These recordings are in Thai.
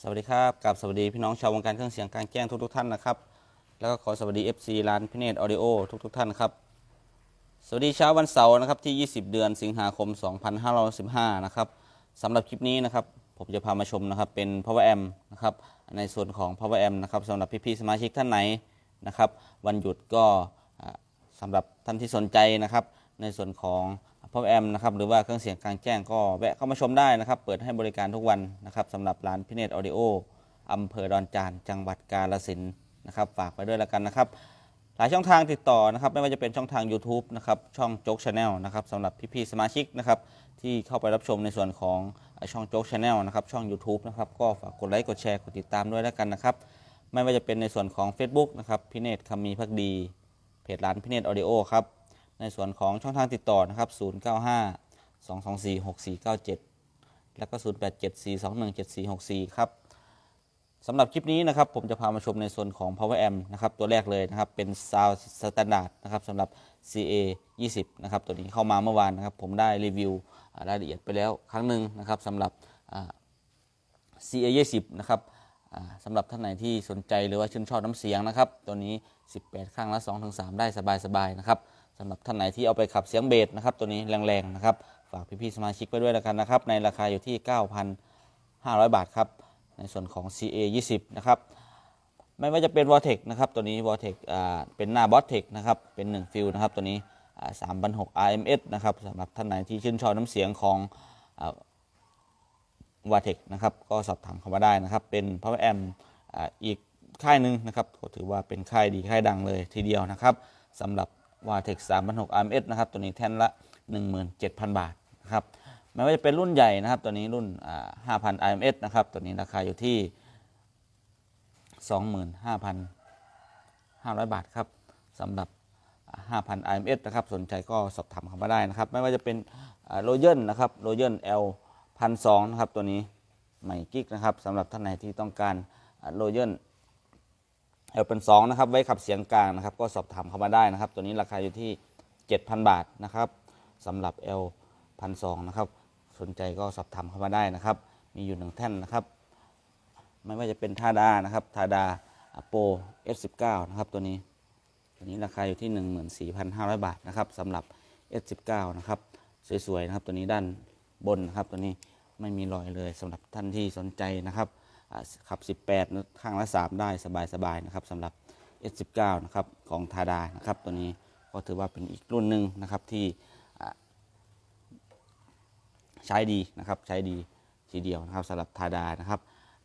สวัสดีครับกับสวัสดีพี่น้องชาววงการเครื่องเสียงการแจ้งทุกๆท่านนะครับ แล้วก็ขอสวัสดี FC ร้านพิเนตออดิโอทุกๆท่านครับ สวัสดีเช้าวันเสาร์นะครับที่ 20 เดือนสิงหาคม 2515 นะครับสำหรับคลิปนี้นะครับ ผมจะพามาชมนะครับเป็น Power Amp นะครับในส่วนของ Power Amp นะครับสำหรับพี่ๆสมาชิกท่านไหนนะครับ วันหยุดก็อ่าสำหรับท่านที่สนใจนะครับ ในส่วนของ Power Amp นะครับหรือว่าเครื่องเสียงกลางแจ้งก็แวะเข้ามาชมได้นะครับ เปิดให้บริการทุกวันนะครับสำหรับร้านพิเนตออดิโออำเภอดอนจาน จังหวัดกาฬสินธุ์นะครับฝากไว้ด้วยแล้วกันนะครับ หลายช่องทางติดต่อนะครับ ไม่ว่าจะเป็นช่องทาง YouTube นะครับช่องโจ๊กชาแนลนะครับสำหรับพี่ๆสมาชิกนะครับที่เข้าไปรับชมในส่วนของช่องโจ๊กชาแนลนะครับช่อง YouTube นะครับก็ฝากกดไลค์กดแชร์กดติดตามด้วยแล้วกันนะครับไม่ว่าจะเป็นในส่วนของ Facebook นะครับพิเนตคำมีพักดี เพจร้านพิเนตออดิโอครับ ในส่วนของช่องทางติดต่อนะครับ 095 224 6497 แล้วก็ 087 421 7464 ครับสำหรับคลิปนี้นะครับผมจะพามาชมในส่วนของ Power Amp นะครับตัวแรกเลยนะครับเป็น Sound Standard นะครับสำหรับ CA 20นะครับตัวนี้เข้ามาเมื่อวานนะครับผมได้รีวิวรายละเอียดไปแล้วครั้งหนึ่งนะครับสำหรับ CA 20นะครับสำหรับท่านไหนที่สนใจหรือว่าชื่นชอบน้ำเสียงนะครับตัวนี้ 18 ข้างละ 2-3 ได้สบายๆนะครับ สำหรับท่านไหนที่เอาไปขับเสียงเบสนะครับ ตัวนี้แรงๆนะครับ ฝากพี่ๆสมาชิกไปด้วยแล้วกันนะครับ ในราคาอยู่ที่ 9,500 บาทครับ ในส่วนของ CA 20นะครับ ไม่ว่าจะเป็น Vortex นะครับ ตัวนี้ Vortex อ่า เป็นหน้า Bottex นะครับ เป็น 1 ฟิลนะครับ ตัวนี้อ่า3,600 RMS นะครับสำหรับท่านไหนที่ชื่นชอบน้ำเสียงของอ่า Vortex นะครับ ก็สอบถามเข้ามาได้นะครับ เป็น Power Amp อ่าอีกค่ายหนึ่งนะครับ ก็ถือว่าเป็นค่ายดีค่ายดังเลยทีเดียวนะครับสำหรับ Vortex 3,600 RMS นะครับ ตัวนี้แท่นละ 17,000 บาทนะครับไม่ว่าจะเป็นรุ่นใหญ่นะครับ ตัวนี้รุ่นอ่า5,000 IMS นะครับ ตัวนี้ราคาอยู่ที่ 25,500 บาทครับสำหรับ5,000 IMS นะครับ สนใจก็สอบถามเข้ามาได้นะครับ ไม่ว่าจะเป็นโรเยนนะครับโรเยน L 1,200นะครับ ตัวนี้ใหม่กิกนะครับสำหรับท่านไหนที่ต้องการโรเยน L เป็น2นะครับไว้ขับเสียงกลางนะครับ ก็สอบถามเข้ามาได้นะครับ ตัวนี้ราคาอยู่ที่ 7,000 บาทนะครับสำหรับ L 1,200นะครับ สนใจก็สอบถามเข้ามาได้นะครับ มีอยู่หนึ่งแท่นนะครับ ไม่ว่าจะเป็นทาดานะครับทาดาโปร F19 นะครับตัวนี้ตัวนี้ราคาอยู่ที่ 14,500 บาทนะครับสำหรับ F19 นะครับสวยๆนะครับตัวนี้ด้านบนนะครับตัวนี้ไม่มีรอยเลยสำหรับท่านที่สนใจนะครับ ขับ 18 ข้างละ 3 ได้สบายๆนะครับสำหรับ F19 นะครับของทาดานะครับตัวนี้ก็ถือว่าเป็นอีกรุ่นหนึ่งนะครับที่ใช้ดีนะครับใช้ดีทีเดียวนะครับสำหรับทาดานะครับ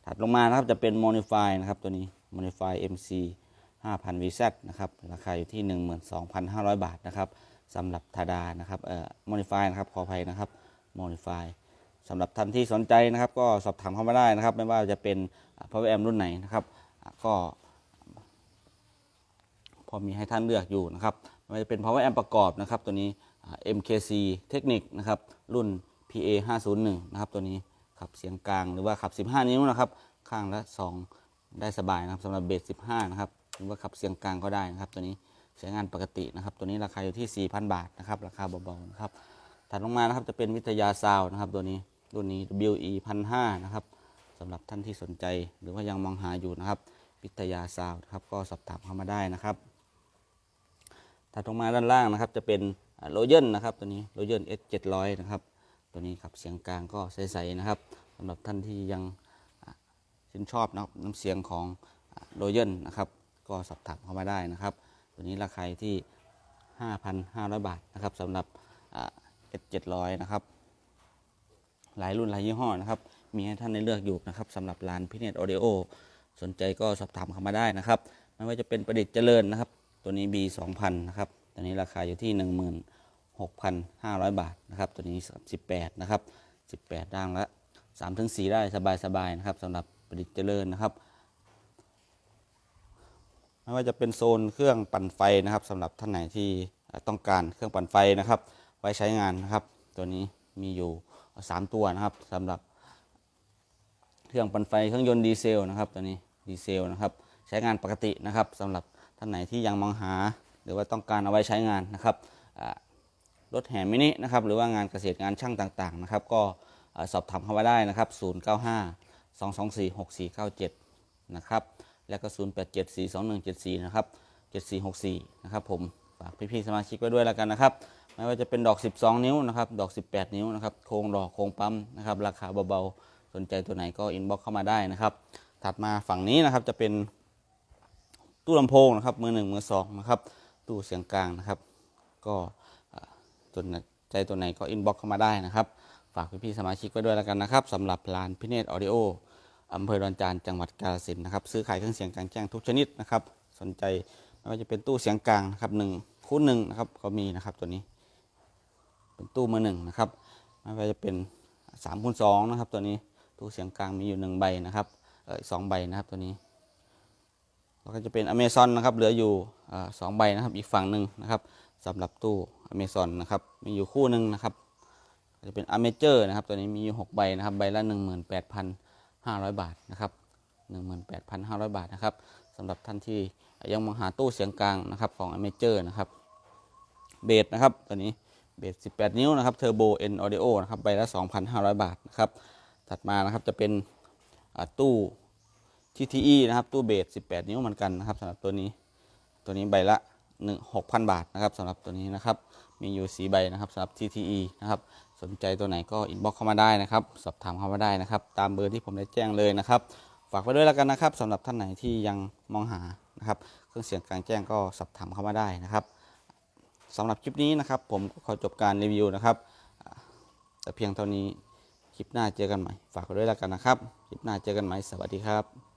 ถัดลงมานะครับจะเป็น Modify นะครับตัวนี้ Modify MC 5,000 VZ นะครับราคาอยู่ที่ 12,500 บาทนะครับสำหรับทาดานะครับเอ่อ Modify นะครับขออภัยนะครับ Modify สำหรับท่านที่สนใจนะครับ ก็สอบถามเข้ามาได้นะครับ ไม่ว่าจะเป็นอ่า Power Amp รุ่นไหนนะครับ ก็พอมีให้ท่านเลือกอยู่นะครับไม่ว่าจะเป็น power amp ประกอบนะครับ ตัวนี้ MKC เทคนิคนะครับ รุ่น PA 501นะครับ ตัวนี้ขับเสียงกลางหรือว่าขับ 15 นิ้วนะครับ ข้างละ 2 ได้สบายนะครับสำหรับเบส15 นะครับ หรือว่าขับเสียงกลางก็ได้นะครับ ตัวนี้ใช้งานปกตินะครับ ตัวนี้ราคาอยู่ที่ 4,000 บาทนะครับ ราคาเบาๆนะครับ ถัดลงมานะครับจะเป็นวิทยาซาวนะครับ ตัวนี้ รุ่นนี้ WE 1,500นะครับสำหรับท่านที่สนใจหรือว่ายังมองหาอยู่นะครับวิทยาซาวน์นะครับก็สอบถามเข้ามาได้นะครับถัดลงมาด้านล่างนะครับ จะเป็นโรเยนนะครับตัวนี้โรเยน S 700นะครับตัวนี้ครับเสียงกลางก็ใสๆนะครับสำหรับท่านที่ยังชื่นชอบนะครับน้ำเสียงของโรเยนนะครับก็สอบถามเข้ามาได้นะครับ ตัวนี้ราคาที่ 5,500 บาทนะครับสำหรับอ่า S 700นะครับ หลายรุ่นหลายยี่ห้อนะครับ มีให้ท่านได้เลือกอยู่นะครับสำหรับร้านพิเนตออเดโอสนใจก็สอบถามเข้ามาได้นะครับ ไม่ว่าจะเป็นประดิษฐ์เจริญนะครับ ตัวนี้ B 2,000นะครับ ตัวนี้ราคาอยู่ที่ 16,500 บาทนะครับ ตัวนี้ 18นะครับ18ด่างละ3ถึง4ได้สบายๆนะครับสำหรับประดิษฐ์เจริญนะครับไม่ว่าจะเป็นโซนเครื่องปั่นไฟนะครับสำหรับท่านไหนที่ต้องการเครื่องปั่นไฟนะครับ ไว้ใช้งานนะครับ ตัวนี้มีอยู่ 3ตัวนะครับสำหรับเครื่องปั่นไฟเครื่องยนต์ดีเซลนะครับตัวนี้ดีเซลนะครับใช้งานปกตินะครับสำหรับท่านไหนที่ยังมองหา หรือว่าต้องการเอาไว้ใช้งานนะครับรถแห่มินินะครับหรือว่างานเกษตรงานช่างต่างๆนะครับก็สอบถามเข้ามาได้นะครับ 095 224 6497 นะครับแล้วก็ 087 42174 นะครับ 7464 นะครับผมฝากพี่ๆสมาชิกไว้ด้วยแล้วกันนะครับ ไม่ว่าจะเป็นดอก 12 นิ้วนะครับ ดอก 18 นิ้วนะครับ โครงดอกโครงปั๊มนะครับ ราคาเบาๆ สนใจตัวไหนก็อินบ็อกเข้ามาได้นะครับ ถัดมาฝั่งนี้นะครับจะเป็นตู้ลำโพงนะครับ มือหนึ่งมือสองนะครับ ตู้เสียงกลางนะครับ ก็อ่าสนใจตัวไหนก็อินบ็อกเข้ามาได้นะครับ ฝากพี่ๆสมาชิกไว้ด้วยแล้วกันนะครับสำหรับร้านพิเนตออดิโออำเภอดอนจานจังหวัดกาฬสินธุ์นะครับ ซื้อขายเครื่องเสียงกลางแจ้งทุกชนิดนะครับ สนใจไม่ว่าจะเป็นตู้เสียงกลางนะครับหนึ่งคู่หนึ่งนะครับก็มีนะครับตัวนี้ เป็นตู้มือหนึ่งนะครับไม่ว่าจะเป็นสามคูณสองนะครับ ตัวนี้ตู้เสียงกลางมีอยู่หนึ่งใบนะครับเออสองใบนะครับตัวนี้แล้วก็จะเป็นอเมซอนนะครับเหลืออยู่อ่าสองใบนะครับอีกฝั่งหนึ่งนะครับสำหรับตู้อเมซอนนะครับมีอยู่คู่หนึ่งนะครับจะเป็นอเมเจอร์นะครับตัวนี้มีอยู่หกใบนะครับใบละหนึ่งหมื่นแปดพันห้าร้อยบาทนะครับหนึ่งหมื่นแปดพันห้าร้อยบาทนะครับสำหรับท่านที่ยังมองหาตู้เสียงกลางนะครับของอเมเจอร์นะครับเบสนะครับตัวนี้ เบส18 นิ้วนะครับเทอร์โบเอ็นออดิโอนะครับใบละ 2,500 บาทนะครับถัดมานะครับจะเป็นตู้ TTE นะครับตู้เบส18 นิ้วเหมือนกันนะครับสำหรับตัวนี้ตัวนี้ใบละ1 6,000 บาทนะครับสำหรับตัวนี้นะครับมีอยู่สีใบนะครับสำหรับ TTE นะครับสนใจตัวไหนก็อินบ็อกเข้ามาได้นะครับสอบถามเข้ามาได้นะครับ ตามเบอร์ที่ผมได้แจ้งเลยนะครับฝากไว้ด้วยแล้วกันนะครับสำหรับท่านไหนที่ยังมองหานะครับ เครื่องเสียงกลางแจ้งก็สอบถามเข้ามาได้นะครับ สำหรับคลิปนี้นะครับ ผมก็ขอจบการรีวิวนะครับ แต่เพียงเท่านี้คลิปหน้าเจอกันใหม่ ฝากด้วยแล้วกันนะครับ คลิปหน้าเจอกันใหม่ สวัสดีครับ